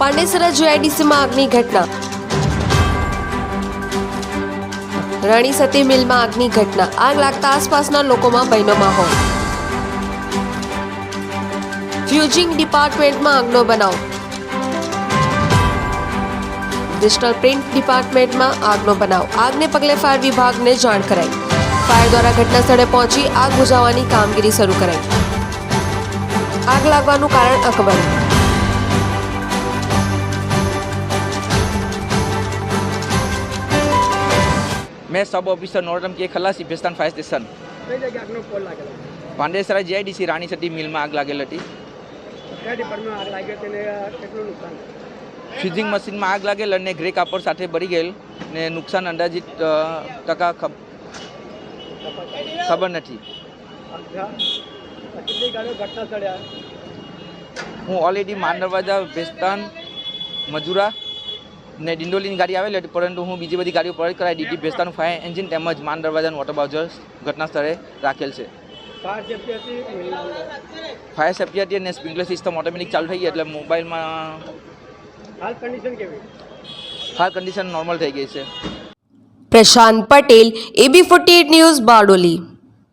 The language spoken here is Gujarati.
પાંડેસરા જીઆઈડીસીમાં આગની ઘટના. રાણી સતી મિલમાં આગની ઘટના. આગ લાગતા આસપાસના લોકોમાં ભયનો માહોલ. ફ્યુઝિંગ ડિપાર્ટમેન્ટમાં આગનો બનાવ. ડિજિટલ પ્રિન્ટ ડિપાર્ટમેન્ટમાં આગનો બનાવ. આગને પગલે ફાયર વિભાગને જાણ કરાઈ. ફાયર દ્વારા ઘટના સ્થળે પહોંચી આગ બુઝાવવાની કામગીરી શરૂ કરાઈ. આગ લાગવાનું કારણ અકબંધ. મેં sub officer Nortam K Khalasi Bhestan fire station Pandesara GIDC Rani Sati મિલમાં આગ લાગેલ હતી. ફ્યુઝિંગ મશીનમાં આગ લાગેલ અને ગ્રે કાપડ સાથે ભરી ગયેલ ને નુકસાન અંદાજિત ટકા ખબર નથી. હું ઓલરેડી માંડરવાજા ભેસ્તાન મજુરા ને ડિંડોલીની ગાડી આવેલી હતી પરંતુ હું બીજી બધી ગાડીઓ પરત કરાવી. દીધી ભેસ્તાનું ફાયર એન્જિન તેમજ માન દરવાજાનું વોટર બાઉઝર ઘટના સ્થળે રાખેલ છે. ફાયર સેફ્ટી હતી અને સ્પ્રિંકલર સિસ્ટમ ઓટોમેટિક ચાલુ થઈ ગઈ એટલે મોબાઈલમાં હાલ કન્ડિશન કેવી? હાલ કન્ડિશન નોર્મલ થઈ ગઈ છે. Prashant Patel AB forty news Bardoli.